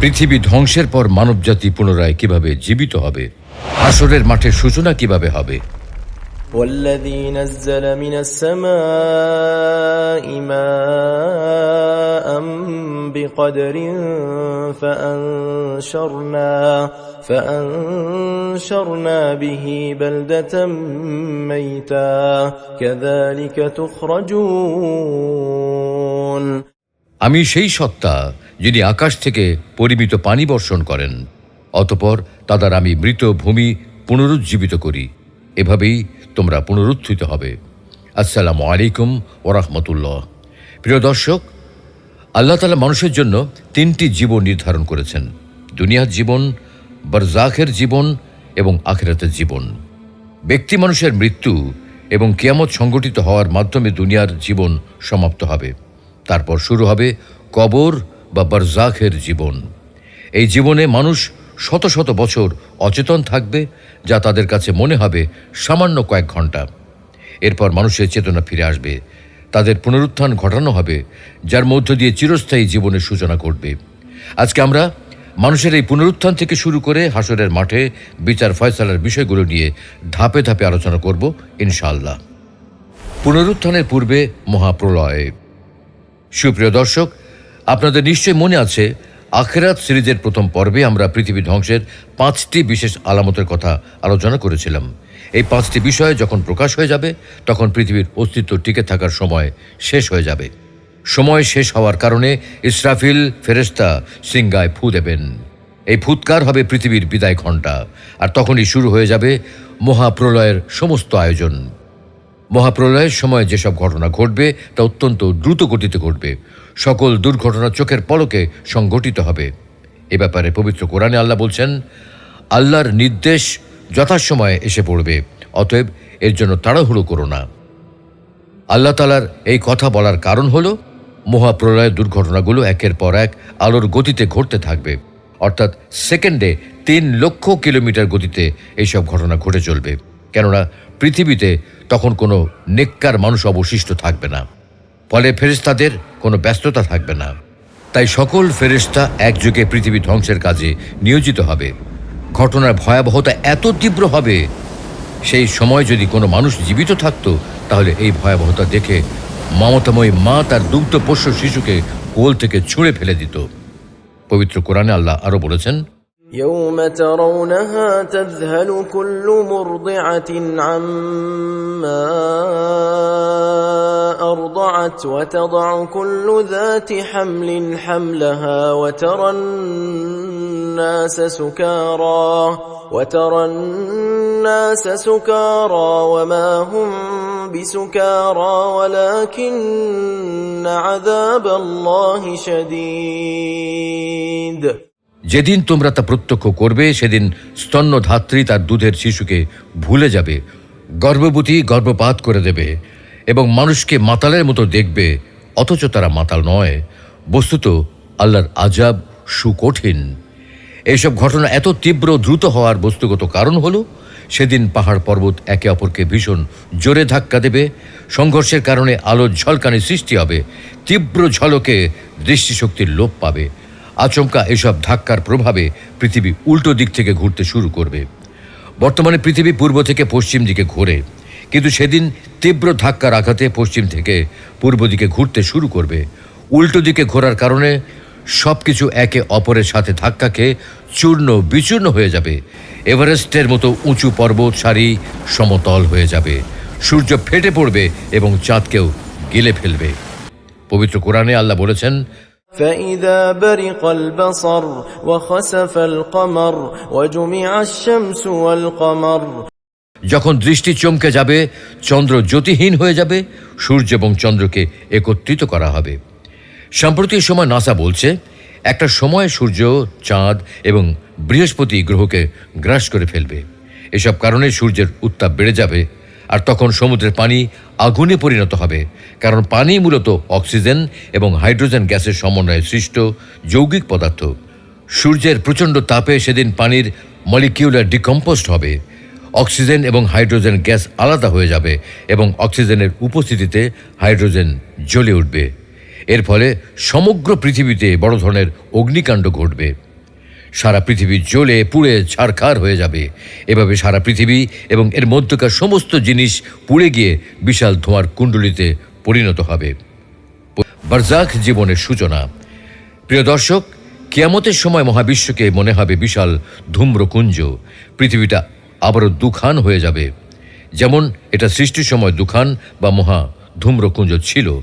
পৃথিবী ধ্বংসের পর মানবজাতি পুনরায় কিভাবে জীবিত হবে হাসরের মাঠের সূচনা কিভাবে হবে والذي نزل من السماء ماء بقدر فأنشرنا فأنشرنا به بلدة ميتا كذلك تخرجون আমি সেই সত্তা যিনি আকাশ থেকে পরিমিত পানি বর্ষণ করেন, অতপর তাদের আমি মৃত ভূমি পুনরুজ্জীবিত করি। এভাবেই তোমরা পুনরুত্থিত হবে। আসসালামু আলাইকুম ওরহমতুল্লাহ। প্রিয় দর্শক, আল্লাহ তালা মানুষের জন্য তিনটি জীবন নির্ধারণ করেছেন। দুনিয়ার জীবন বরজাখের জীবন এবং আখেরাতের জীবন। ব্যক্তি মানুষের মৃত্যু এবং কিয়ামত সংগঠিত হওয়ার মাধ্যমে দুনিয়ার জীবন সমাপ্ত হবে। তারপর শুরু হবে কবর বা বরজাখের জীবন। এই জীবনে মানুষ শত শত বছর অচেতন থাকবে, যা তাদের কাছে মনে হবে সামান্য কয়েক ঘণ্টা। এরপর মানুষের চেতনা ফিরে আসবে, তাদের পুনরুত্থান ঘটানো হবে, যার মধ্য দিয়ে চিরস্থায়ী জীবনের সূচনা ঘটবে। আজকে আমরা মানুষের এই পুনরুত্থান থেকে শুরু করে হাসরের মাঠে বিচার ফয়সালার বিষয়গুলো নিয়ে ধাপে ধাপে আলোচনা করব, ইনশাআল্লাহ। পুনরুত্থানের পূর্বে মহাপ্রলয়। সুপ্রিয় দর্শক আপনাদের নিশ্চয় মনে আছে, আখেরাত সিরিজের প্রথম পর্বে আমরা পৃথিবী ধ্বংসের পাঁচটি বিশেষ আলামতের কথা আলোচনা করেছিলাম। এই পাঁচটি বিষয় যখন প্রকাশ হয়ে যাবে, তখন পৃথিবীর অস্তিত্ব টিকে থাকার সময় শেষ হয়ে যাবে। সময় শেষ হওয়ার কারণে ইসরাফিল ফেরেস্তা সিঙ্গায় ফু দেবেন। এই ফুৎকার হবে পৃথিবীর বিদায় ঘণ্টা, আর তখনই শুরু হয়ে যাবে মহাপ্রলয়ের সমস্ত আয়োজন। মহাপ্রলয়ের সময় যেসব ঘটনা ঘটবে, তা অত্যন্ত দ্রুত গতিতে ঘটবে। সকল দুর্ঘটনা চোখের পলকে সংঘটিত হবে। এ ব্যাপারে পবিত্র কোরআনে আল্লাহ বলছেন, আল্লাহর নির্দেশ যথাসময়ে এসে পড়বে, অতএব এর জন্য তাড়াহুড়ো করো না। আল্লাহ তালার এই কথা বলার কারণ হল, মহাপ্রলয়ের দুর্ঘটনাগুলো একের পর এক আলোর গতিতে ঘটতে থাকবে। অর্থাৎ সেকেন্ডে তিন লক্ষ কিলোমিটার গতিতে এইসব ঘটনা ঘটে চলবে। কেননা পৃথিবীতে তখন কোনো নেককার মানুষ অবশিষ্ট থাকবে না। ফলে ফেরেস্তাদের কোনো ব্যস্ততা থাকবে না তাই সকল ফেরেস্তা একযোগে পৃথিবী ধ্বংসের কাজে নিয়োজিত হবে ঘটনার ভয়াবহতা এত তীব্র হবে সেই সময় যদি কোনো মানুষ জীবিত থাকতো তাহলে এই ভয়াবহতা দেখে মমতাময়ী মা তার দুগ্ধ পোষ্য শিশুকে কোল থেকে ছুঁড়ে ফেলে দিত পবিত্র কোরআনে আল্লাহ আরও বলেছেন يوم ترونها تذهل كل مرضعة عما أرضعت وتضع كل ذات حمل حملها وترى الناس سكارى وترى الناس سكارى وما هم بسكارى ولكن عذاب الله شديد যেদিন তোমরা তা প্রত্যক্ষ করবে সেদিন স্তন্যধাত্রী তার দুধের শিশুকে ভুলে যাবে গর্ভবতী গর্ভপাত করে দেবে এবং মানুষকে মাতালের মতো দেখবে, অথচ তারা মাতাল নয়। বস্তুত আল্লাহর আজাব সুকঠিন। এইসব ঘটনা এত তীব্র দ্রুত হওয়ার বস্তুগত কারণ হলো, সেদিন পাহাড় পর্বত একে অপরকে ভীষণ জোরে ধাক্কা দেবে। সংঘর্ষের কারণে আলোর ঝলকানি সৃষ্টি হবে, তীব্র ঝলকে দৃষ্টিশক্তির লোপ পাবে। আচমকা এসব ধাক্কার প্রভাবে পৃথিবী উল্টো দিক থেকে ঘুরতে শুরু করবে। বর্তমানে পৃথিবী পূর্ব থেকে পশ্চিম দিকে ঘোরে। কিন্তু সেদিন তীব্র ধাক্কার আঘাতে পশ্চিম থেকে পূর্ব দিকে ঘুরতে শুরু করবে উল্টো দিকে ঘোরার কারণে সব কিছু একে অপরের সাথে ধাক্কা খেয়ে চূর্ণ বিচূর্ণ হয়ে যাবে এভারেস্টের মতো উঁচু পর্বত সারি সমতল হয়ে যাবে সূর্য ফেটে পড়বে এবং চাঁদকেও গিলে ফেলবে পবিত্র কোরআনে আল্লাহ বলেছেন فإذا برق البصر وخسف القمر وجمع الشمس والقمر যখন দৃষ্টি চমকে যাবে, চন্দ্র জ্যোতিহীন হয়ে যাবে, সূর্য এবং চন্দ্রকে একত্রিত করা হবে। সাম্প্রতিক সময় নাসা বলছে, একটা সময় সূর্য, চাঁদ এবং বৃহস্পতি গ্রহকে গ্রাস করে ফেলবে। এসব কারণে সূর্যের উত্তাপ বেড়ে যাবে, আর তখন সমুদ্রের পানি আগুনে পরিণত হবে, কারণ পানি মূলত অক্সিজেন এবং হাইড্রোজেন গ্যাসের সমন্বয়ে সৃষ্ট যৌগিক পদার্থ। সূর্যের প্রচণ্ড তাপে সেদিন পানির মলিকিউলার ডিকম্পোস্ট হবে। অক্সিজেন এবং হাইড্রোজেন গ্যাস আলাদা হয়ে যাবে এবং অক্সিজেনের উপস্থিতিতে হাইড্রোজেন জ্বলে উঠবে। এর ফলে সমগ্র পৃথিবীতে বড় ধরনের অগ্নিকাণ্ড ঘটবে। সারা পৃথিবী জ্বলে পুড়ে ছারখার হয়ে যাবে। এভাবে সারা পৃথিবী এবং এর মধ্যকার সমস্ত জিনিস পুড়ে গিয়ে বিশাল ধোঁয়ার কুণ্ডলিতে পরিণত হবে। বারজাক জীবনের সূচনা। প্রিয় দর্শক, কিয়ামতের সময় মহাবিশ্বকে মনে হবে বিশাল ধূম্রকুঞ্জ। পৃথিবীটা আবারও দুখান হয়ে যাবে। যেমন এটা সৃষ্টির সময় দুখান বা মহা ধূম্রকুঞ্জ ছিল।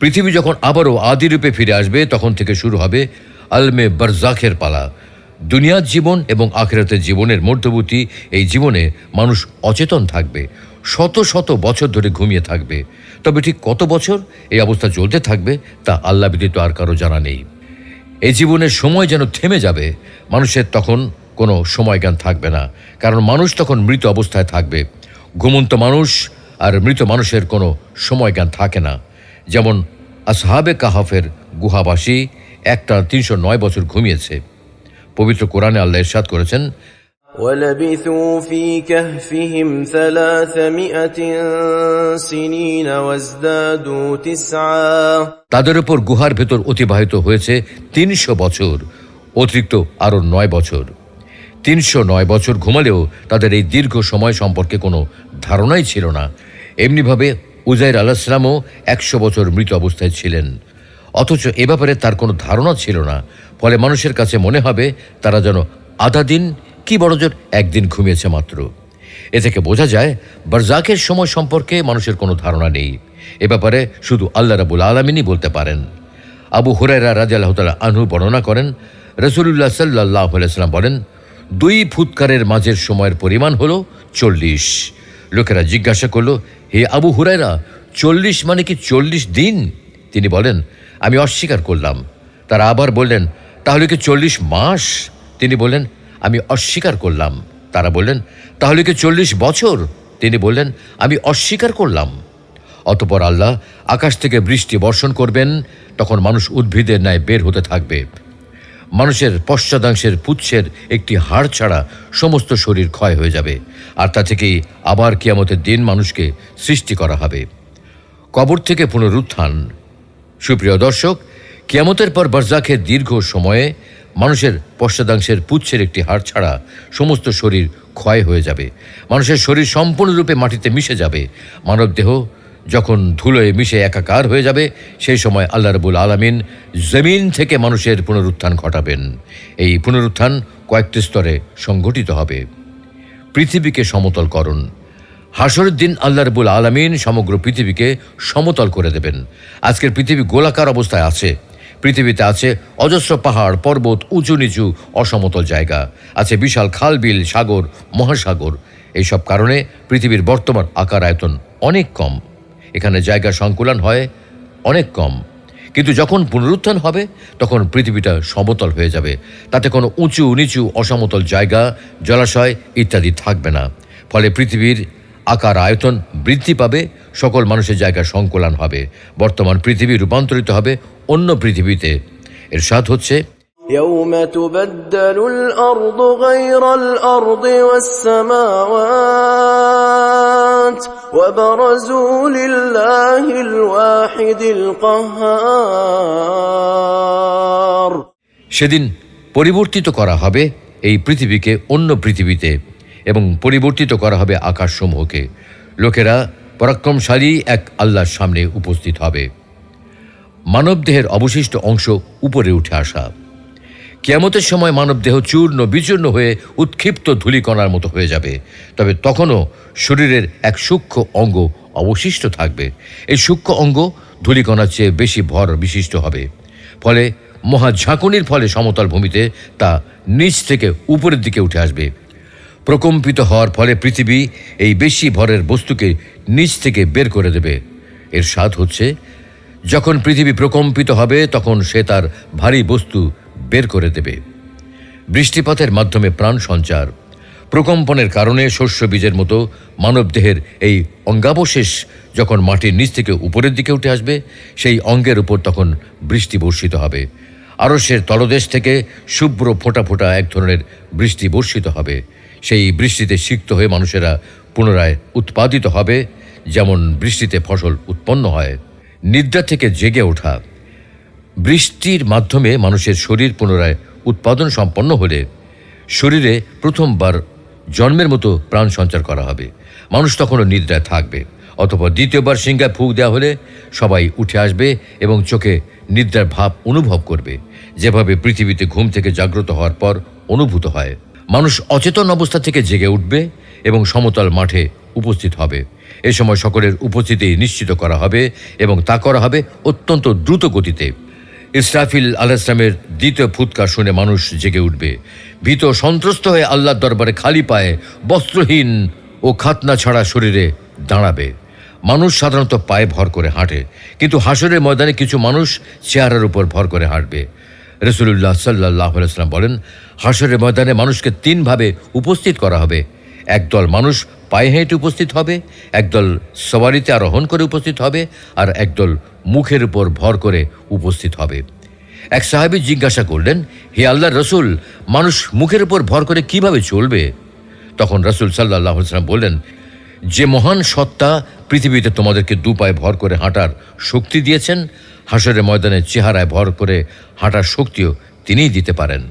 পৃথিবী যখন আবারও আদিরূপে ফিরে আসবে, তখন থেকে শুরু হবে আলমে বারজাখের পালা। দুনিয়ার জীবন এবং আখেরাতের জীবনের মধ্যবর্তী এই জীবনে মানুষ অচেতন থাকবে, শত শত বছর ধরে ঘুমিয়ে থাকবে। তবে ঠিক কত বছর এই অবস্থা চলতে থাকবে, তা আল্লাহ ব্যতীত আর কারও জানা নেই। এই জীবনের সময় যেন থেমে যাবে, মানুষের তখন কোনো সময়জ্ঞান থাকবে না কারণ মানুষ তখন মৃত অবস্থায় থাকবে ঘুমন্ত মানুষ আর মৃত মানুষের কোনো সময়জ্ঞান থাকে না যেমন আসহাবে কাহাফের গুহাবাসী একটা তিনশো নয় বছর ঘুমিয়েছে পবিত্র কোরআনে আল্লাহ ইরশাদ করেছেন ولبثوا في كهفهم ثلاثمائة سنين وازدادوا تسعا তাদের উপর গুহার ভেতর অতিবাহিত হয়েছে তিনশো বছর অতিরিক্ত আরও নয় বছর তিনশো নয় বছর ঘুমালেও তাদের এই দীর্ঘ সময় সম্পর্কে কোনো ধারণাই ছিল না। এমনিভাবে উজাইর আলাহিসামও একশো বছর মৃত অবস্থায় ছিলেন। অথচ এ ব্যাপারে তার কোনো ধারণা ছিল না। ফলে মানুষের কাছে মনে হবে তারা যেন আধা দিন কি বড়জোর একদিন ঘুমিয়েছে মাত্র। এ থেকে বোঝা যায়, বারজাকের সময় সম্পর্কে মানুষের কোনো ধারণা নেই। এ ব্যাপারে শুধু আল্লাহ রাবুল আলমিনই বলতে পারেন। আবু হুরাইরা রাজা আল্লাহ তালা আনহু বর্ণনা করেন রসুল্লাহ সাল্লাহ সাল্লাম বলেন দুই ফুৎকারের মাঝের সময়ের পরিমাণ হলো চল্লিশ। লোকেরা জিজ্ঞাসা করল, হে আবু হুরাইরা চল্লিশ মানে কি চল্লিশ দিন? তিনি বলেন, আমি অস্বীকার করলাম। তারা আবার বললেন, তাহলে কি চল্লিশ মাস? তিনি বললেন, আমি অস্বীকার করলাম। তারা বললেন, তাহলে কি চল্লিশ বছর? তিনি বললেন, আমি অস্বীকার করলাম। অতপর আল্লাহ আকাশ থেকে বৃষ্টি বর্ষণ করবেন, তখন মানুষ উদ্ভিদের ন্যায় বের হতে থাকবে। মানুষের পশ্চাদাংশের পুচ্ছের একটি হাড় ছাড়া সমস্ত শরীর ক্ষয় হয়ে যাবে। আর তা থেকেই আবার কিয়ামতের দিন মানুষকে সৃষ্টি করা হবে। কবর থেকে পুনরুত্থান। সুপ্রিয় দর্শক, কিয়ামতের পর বারজাখের দীর্ঘ সময়ে মানুষের পশ্চাদাংশের পুচ্ছের একটি হাড় ছাড়া সমস্ত শরীর ক্ষয় হয়ে যাবে। মানুষের শরীর সম্পূর্ণরূপে মাটিতে মিশে যাবে। মানবদেহ যখন ধুলোয় মিশে একাকার হয়ে যাবে, সেই সময় আল্লাহ রবুল আলমিন জমিন থেকে মানুষের পুনরুত্থান ঘটাবেন। এই পুনরুত্থান কয়েকটি স্তরে সংগঠিত হবে। পৃথিবীকে সমতল করুন। হাসরের দিন আল্লাহ রবুল আলমিন সমগ্র পৃথিবীকে সমতল করে দেবেন। আজকের পৃথিবী গোলাকার অবস্থায় আছে। পৃথিবীতে আছে অজস্র পাহাড়, পর্বত, উঁচু নিচু, অসমতল জায়গা। আছে বিশাল খাল, বিল, সাগর, মহাসাগর। এইসব কারণে পৃথিবীর বর্তমান আকার আয়তন অনেক কম। এখানে জায়গা সংকুলন হয় অনেক কম কিন্তু যখন পুনরুত্থান হবে তখন পৃথিবীটা সমতল হয়ে যাবে তাতে কোনো উঁচু নিচু অসমতল জায়গা জলাশয় ইত্যাদি থাকবে না ফলে পৃথিবীর আকার আয়তন বৃদ্ধি পাবে সকল মানুষের জায়গা সংকুলন হবে বর্তমান পৃথিবী রূপান্তরিত হবে অন্য পৃথিবীতে এর স্বাদ হচ্ছে يوم تبدل الأرض غير الأرض والسماوات وبرزوا لله الواحد القهار সেদিন পরিবর্তিত করা হবে এই পৃথিবীকে অন্য পৃথিবীতে এবং পরিবর্তিত করা হবে আকাশসমূহকে লোকেরা পরাক্রমশালী এক আল্লাহর সামনে উপস্থিত হবে মানবদেহের অবশিষ্ট অংশ উপরে উঠে আসা কেয়ামতের সময় মানবদেহ চূর্ণ বিচূর্ণ হয়ে উৎক্ষিপ্ত ধূলিকণার মতো হয়ে যাবে। তবে তখনও শরীরের এক সূক্ষ্ম অঙ্গ অবশিষ্ট থাকবে। এই সূক্ষ্ম অঙ্গ ধূলিকণার চেয়ে বেশি ভর বিশিষ্ট হবে। ফলে মহা ঝাঁকুনির ফলে সমতল ভূমিতে তা নিচ থেকে উপরের দিকে উঠে আসবে। প্রকম্পিত হওয়ার ফলে পৃথিবী এই বেশি ভরের বস্তুকে নিচ থেকে বের করে দেবে। এর স্বাদ হচ্ছে, যখন পৃথিবী প্রকম্পিত হবে, তখন সে তার ভারী বস্তু বের করে দেবে। বৃষ্টিপাতের মাধ্যমে প্রাণ সঞ্চার। প্রকম্পনের কারণে শস্য বীজের মতো মানবদেহের এই অঙ্গাবশেষ যখন মাটির নিচ থেকে উপরের দিকে উঠে আসবে, সেই অঙ্গের উপর তখন বৃষ্টি বর্ষিত হবে। আরসের তলদেশ থেকে শুভ্র ফোঁটা ফোঁটা এক ধরনের বৃষ্টি বর্ষিত হবে। সেই বৃষ্টিতে সিক্ত হয়ে মানুষেরা পুনরায় উৎপাদিত হবে, যেমন বৃষ্টিতে ফসল উৎপন্ন হয়। নিদ্রা থেকে জেগে ওঠা। বৃষ্টির মাধ্যমে মানুষের শরীর পুনরায় উৎপাদন সম্পন্ন হলে শরীরে প্রথমবার জন্মের মতো প্রাণ সঞ্চার করা হবে। মানুষ তখনও নিদ্রায় থাকবে। অতপর দ্বিতীয়বার সিংহায় ফুক দেওয়া হলে সবাই উঠে আসবে এবং চোখে নিদ্রার ভাব অনুভব করবে। যেভাবে পৃথিবীতে ঘুম থেকে জাগ্রত হওয়ার পর অনুভূত হয়। মানুষ অচেতন অবস্থা থেকে জেগে উঠবে এবং সমতল মাঠে উপস্থিত হবে। এ সময় সকলের উপস্থিতি নিশ্চিত করা হবে এবং তা করা হবে অত্যন্ত দ্রুত গতিতে। ইসরাফিল আলাহ ইসলামের দ্বিতীয় ফুৎকার শুনে মানুষ জেগে উঠবে। ভীত সন্ত্রস্ত হয়ে আল্লাহর দরবারে খালি পায়ে বস্ত্রহীন ও খাতনা ছাড়া শরীরে দাঁড়াবে। মানুষ সাধারণত পায়ে ভর করে হাঁটে, কিন্তু হাসরের ময়দানে কিছু মানুষ চেহারার উপর ভর করে হাঁটবে। রসুল্লাহ সাল্লাহ আলাইসাল্লাম বলেন, হাসরের ময়দানে মানুষকে তিনভাবে উপস্থিত করা হবে। একদল মানুষ পায়ে হেঁটে উপস্থিত হবে, একদল সওয়ারিতে আরোহণ করে উপস্থিত হবে, আর একদল মুখের উপর ভর করে উপস্থিত হবে। এক সাহাবী জিজ্ঞাসা করলেন, হে আল্লাহ রসুল, মানুষ মুখের উপর ভর করে কীভাবে চলবে? তখন রসুল সাল্লাহ সাল্লাম বললেন, যে মহান সত্তা পৃথিবীতে তোমাদেরকে দু পায়ে ভর করে হাঁটার শক্তি দিয়েছেন হাসরের ময়দানে চেহারায় ভর করে হাঁটার শক্তিও তিনিই দিতে পারেন।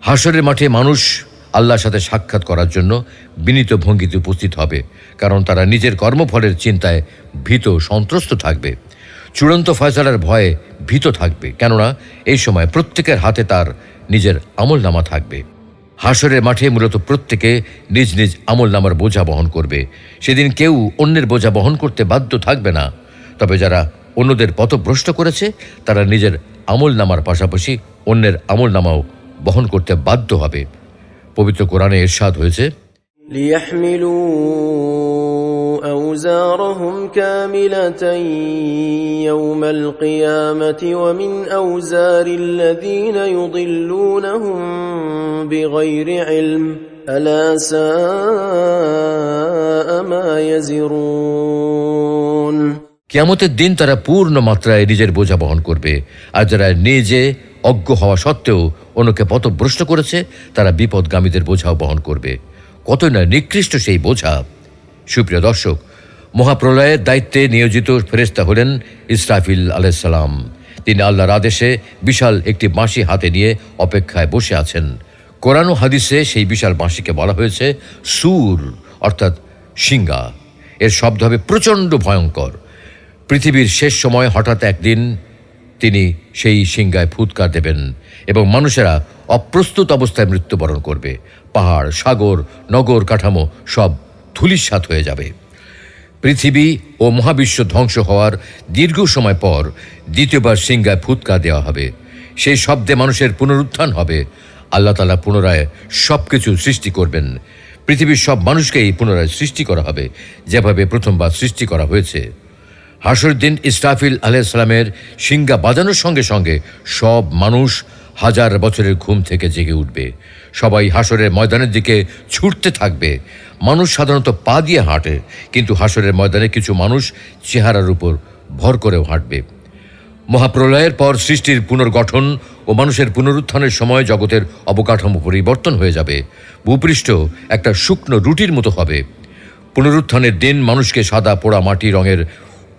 হাসরের মাঠে মানুষ আল্লাহর সাথে সাক্ষাৎ করার জন্য বিনীত ভঙ্গিতে উপস্থিত হবে, কারণ তারা নিজের কর্মফলের চিন্তায় ভীত সন্ত্রস্ত থাকবে। চূড়ান্ত ফয়সালার ভয়ে ভীত থাকবে, কেননা এই সময় প্রত্যেকের হাতে তার নিজের আমলনামা থাকবে। হাসরের মাঠে মূলত প্রত্যেকে নিজ নিজ আমলনামার বোঝা বহন করবে। সেদিন কেউ অন্যের বোঝা বহন করতে বাধ্য থাকবে না। তবে যারা অন্যদের পথভ্রষ্ট করেছে, তারা নিজের আমলনামার পাশাপাশি অন্যের আমলনামাও বহন করতে বাধ্য হবে। পবিত্র কোরআনে এরশাদ হয়েছে أوزارهم كاملة يوم القيامة ومن أوزار الذين يضلونهم بغير علم ألا ساء ما يزرون কিয়ামতের দিন তারা পূর্ণ মাত্রায় নিজের বোঝা বহন করবে আর যারা নিজে অজ্ঞ হওয়া সত্ত্বেও অন্যকে পথভ্রষ্ট করেছে তারা বিপদগামীদের বোঝাও বহন করবে কতই না নিকৃষ্ট সেই বোঝা সুপ্রিয় দর্শক, মহাপ্রলয়ের দায়িত্বে নিয়োজিত ফেরেস্তা হলেন ইসরাফিল আলাইসাল্লাম তিনি আল্লাহর আদেশে বিশাল একটি বাঁশি হাতে নিয়ে অপেক্ষায় বসে আছেন। কোরআন হাদিসে সেই বিশাল বাঁশিকে বলা হয়েছে সুর, অর্থাৎ সিঙ্গা এর শব্দ হবে প্রচণ্ড ভয়ঙ্কর। পৃথিবীর শেষ সময় হঠাৎ একদিন তিনি সেই সিংগায় ফুৎকার দেবেন এবং মানুষেরা অপ্রস্তুত অবস্থায় মৃত্যুবরণ করবে। পাহাড়, সাগর, নগর কাঠামো সব ধুলিস্বাত হয়ে যাবে। পৃথিবী ও মহাবিশ্ব ধ্বংস হওয়ার দীর্ঘ সময় পর দ্বিতীয়বার সিংগায় ফুৎকার দেওয়া হবে। সেই শব্দে মানুষের পুনরুত্থান হবে। আল্লাহ তালা পুনরায় সব কিছু সৃষ্টি করবেন। পৃথিবীর সব মানুষকেই পুনরায় সৃষ্টি করা হবে, যেভাবে প্রথমবার সৃষ্টি করা হয়েছে। হাসরুদ্দিন দিন ইসরাফিল আলাইসালামের সিঙ্গা বাজানোর সঙ্গে সঙ্গে সব মানুষ হাজার বছরের ঘুম থেকে জেগে উঠবে। সবাই হাসরের ময়দানের দিকে ছুটতে থাকবে। মানুষ সাধারণত পা দিয়ে হাঁটে, কিন্তু হাসরের ময়দানে কিছু মানুষ চেহারার উপর ভর করেও হাঁটবে। মহাপ্রলয়ের পর সৃষ্টির পুনর্গঠন ও মানুষের পুনরুত্থানের সময় জগতের অবকাঠামো পরিবর্তন হয়ে যাবে। ভূপৃষ্ঠ একটা শুকনো রুটির মতো হবে। পুনরুত্থানের দিন মানুষকে সাদা পোড়া মাটি রঙের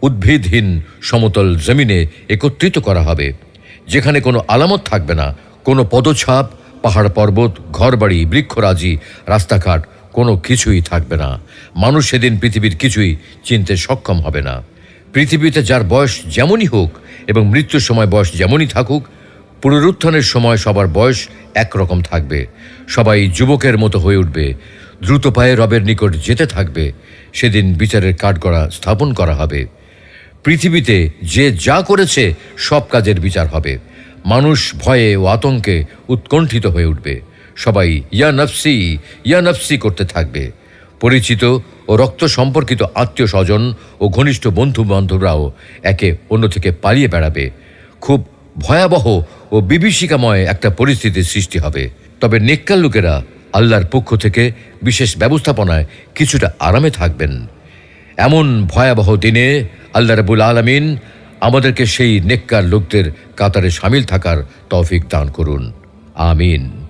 উদ্ভিদহীন সমতল জমিনে একত্রিত করা হবে। যেখানে কোনো আলামত থাকবে না, কোনো পদছাপ পাহাড় পর্বত, ঘরবাড়ি, বৃক্ষরাজি, রাস্তাঘাট, কোনো কিছুই থাকবে না। মানুষ সেদিন পৃথিবীর কিছুই চিনতে সক্ষম হবে না। পৃথিবীতে যার বয়স যেমনই হোক এবং মৃত্যুর সময় বয়স যেমনই থাকুক, পুনরুত্থানের সময় সবার বয়স একরকম থাকবে। সবাই যুবকের মতো হয়ে উঠবে। দ্রুত পায়ে রবের নিকট যেতে থাকবে। সেদিন বিচারের কাঠগড়া স্থাপন করা হবে। পৃথিবীতে যে যা করেছে সব কাজের বিচার হবে। মানুষ ভয়ে ও আতঙ্কে উৎকণ্ঠিত হয়ে উঠবে। সবাই ইয়া নফসি ইয়া নফসি করতে থাকবে। পরিচিত ও রক্ত সম্পর্কিত আত্মীয় স্বজন ও ঘনিষ্ঠ বন্ধু বান্ধবরাও একে অন্য থেকে পালিয়ে বেড়াবে। খুব ভয়াবহ ও বিভীষিকাময় একটা পরিস্থিতির সৃষ্টি হবে। তবে নেককাল লোকেরা আল্লাহর পক্ষ থেকে বিশেষ ব্যবস্থাপনায় কিছুটা আরামে থাকবেন। এমন ভয়াবহ দিনে আল্লাহ রাবুল আলমিন আমাদেরকে সেই নেককার লোকদের কাতারে সামিল থাকার তৌফিক দান করুন। আমিন।